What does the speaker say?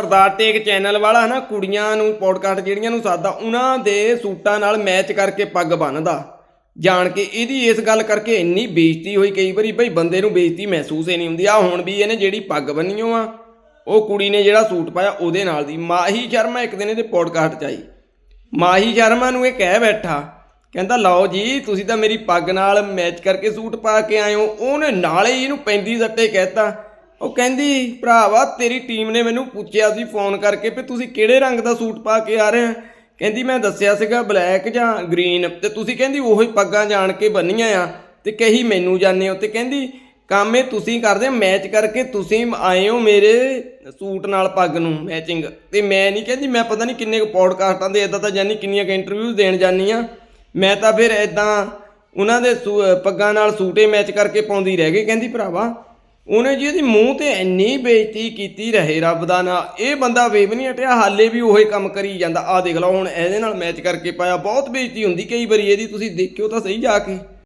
ਸਰਦਾਰ ਟੇਕ channel ਵਾਲਾ ਨਾ ਕੁੜੀਆਂ ਨੂੰ ਪੋਡਕਾਸਟ ਜਿਹੜੀਆਂ ਨੂੰ ਸਾਦਾ ਉਹਨਾਂ ਦੇ ਸੂਟਾਂ ਨਾਲ ਮੈਚ ਕਰਕੇ ਪੱਗ ਬੰਨਦਾ। ਜਾਣ ਕੇ ਇਹਦੀ ਇਸ ਗੱਲ ਕਰਕੇ ਇੰਨੀ ਬੇਇੱਜ਼ਤੀ ਹੋਈ ਕਈ ਵਾਰੀ, ਬਈ ਬੰਦੇ ਨੂੰ ਬੇਇੱਜ਼ਤੀ ਮਹਿਸੂਸ ਹੀ ਨਹੀਂ ਹੁੰਦੀ। ਆ ਹੁਣ ਵੀ ਇਹਨੇ ਜਿਹੜੀ ਪੱਗ ਬੰਨੀਓ ਆ, ਉਹ ਕੁੜੀ ਨੇ ਜਿਹੜਾ ਸੂਟ ਪਾਇਆ ਉਹਦੇ ਨਾਲ ਦੀ। ਮਾਹੀ ਸ਼ਰਮਾ ਇੱਕ ਦਿਨ ਇਹਦੇ ਪੋਡਕਾਸਟ 'ਚ ਆਈ। ਮਾਹੀ ਸ਼ਰਮਾ ਨੂੰ ਇਹ ਕਹਿ ਬੈਠਾ, ਕਹਿੰਦਾ, ਲਓ ਜੀ, ਤੁਸੀਂ ਤਾਂ ਮੇਰੀ ਪੱਗ ਨਾਲ ਮੈਚ ਕਰਕੇ ਸੂਟ ਪਾ ਕੇ ਆਏ ਹੋ। ਉਹਨੇ ਨਾਲੇ ਹੀ ਇਹਨੂੰ ਪੈਂਦੀ ਸੱਟੇ ਕਹਿਤਾ। ਉਹ ਕਹਿੰਦੀ, ਭਰਾਵਾ, ਤੇਰੀ ਟੀਮ ਨੇ ਮੈਨੂੰ ਪੁੱਛਿਆ ਸੀ ਫੋਨ ਕਰਕੇ ਵੀ ਤੁਸੀਂ ਕਿਹੜੇ ਰੰਗ ਦਾ ਸੂਟ ਪਾ ਕੇ ਆ ਰਹੇ ਆ ਕਹਿੰਦੀ, ਮੈਂ ਦੱਸਿਆ ਸੀਗਾ ਬਲੈਕ ਜਾਂ ਗ੍ਰੀਨ ਤੇ ਤੁਸੀਂ ਕਹਿੰਦੀ ਉਹੀ ਪੱਗਾਂ ਜਾਣ ਕੇ ਬੰਨੀਆਂ ਆ ਤੇ ਕਹੀ ਮੈਨੂੰ ਜਾਣੇ ਹੋ ਤੇ ਕਹਿੰਦੀ, ਕੰਮ ਇਹ ਤੁਸੀਂ ਕਰਦੇ ਮੈਚ ਕਰਕੇ ਤੁਸੀਂ ਆਏ ਹੋ ਮੇਰੇ ਸੂਟ ਨਾਲ ਪੱਗ ਨੂੰ ਮੈਚਿੰਗ ਤੇ ਮੈਂ ਨਹੀਂ ਕਹਿੰਦੀ, ਮੈਂ ਪਤਾ ਨਹੀਂ ਕਿੰਨੇ ਕੁ ਪੋਡਕਾਸਟਾਂ ਦੇ ਇਦਾਂ ਤਾਂ ਜਾਨੀ ਕਿੰਨੀਆਂ ਕੁ ਇੰਟਰਵਿਊਜ਼ ਦੇਣ ਜਾਨੀ ਆ। ਮੈਂ ਤਾਂ ਫਿਰ ਇਦਾਂ ਉਹਨਾਂ ਦੇ ਸੂ- ਪੱਗਾਂ ਨਾਲ ਸੂਟੇ ਮੈਚ ਕਰਕੇ ਪਾਉਂਦੀ ਰਹਿ ਗਈ। ਕਹਿੰਦੀ, ਭਰਾਵਾ ਉਹਨੇ ਜੀ ਇਹਦੀ ਮੂੰਹ ਤੇ ਇੰਨੀ ਬੇਇੱਜ਼ਤੀ ਕੀਤੀ ਰਹੇ ਰੱਬ ਦਾ ਨਾ। ਇਹ ਬੰਦਾ ਵੇਵ ਨਹੀਂ ਹਟਿਆ, ਹਾਲੇ ਵੀ ਉਹੀ ਕੰਮ ਕਰੀ ਜਾਂਦਾ। ਆ ਦੇਖ ਲਓ, ਹੁਣ ਇਹਦੇ ਨਾਲ ਮੈਚ ਕਰਕੇ ਪਾਇਆ। ਬਹੁਤ ਬੇਇੱਜ਼ਤੀ ਹੁੰਦੀ ਕਈ ਵਾਰੀ ਇਹਦੀ। ਤੁਸੀਂ ਦੇਖਿਓ ਤਾਂ ਸਹੀ ਜਾ ਕੇ।